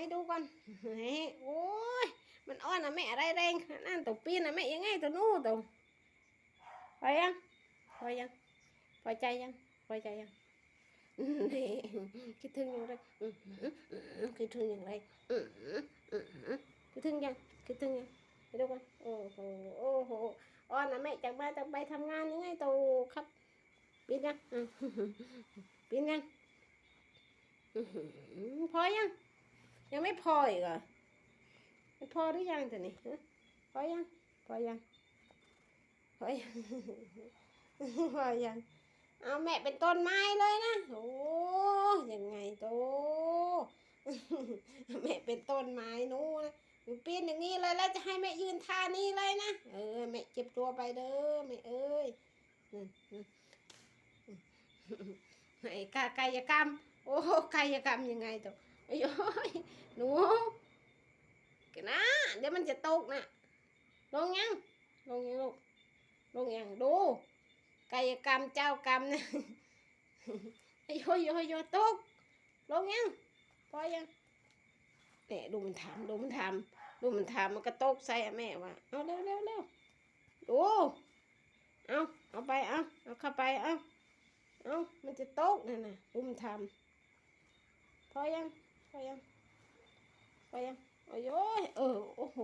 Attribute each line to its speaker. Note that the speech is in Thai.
Speaker 1: ให้ดูก่อนเฮ้ยโอ้ย มันอ้อนนะแม่อะไรแรงนั่นตัวปีนนะแม่ยังไงตัวนู้ตัวพอยังพอยัง พอใจยัง พอใจยังนี่คิดถึงยังไงอืมอืมอืมคิดถึงยังไงอืมอืมอืมอืมคิดถึงยังคิดถึงยังให้ดูก่อนโอ้โหโอ้โหอ้อนนะแม่จากมาจากไปทำงานยังไงตัวครับปีนยังปีนยังอื้อหือพอยัง ยังไม่พออีกเหรอไม่พอหรือยังแต่นี่พอยังพอยังพอยังพอยังเอาแม่เป็นต้นไม้เลยนะโอ้ยังไงโตแม่เป็นต้นไม้นู้นะหนูปีนอย่างนี้เลยแล้วจะให้แม่ยืนท่านี้เลยนะเออแม่เจ็บตัวไปเด้อแม่เอ้ยไอ้กากายกรรม โอ้กายกรรมยังไงตัว อ้ยหนูกันนะเดี๋ยวมันจะตกนะลงยังลงยังลูกลงยังดูกายกรรมเจ้ากรรมนะไอ้โยโยโยตกลงยังพอยังเนี่ยดูมันทำดูมันทำดูมันทำมันก็ตกใส่แม่ว่าเอาเร็วเร็วเร็วดูเอาเอาไปเอาเอาเข้าไปเอาเอามันจะตกนั่นน่ะดูมันทำพอยัง ไปยัง ไปยัง โอ้ยเออ โอ้โห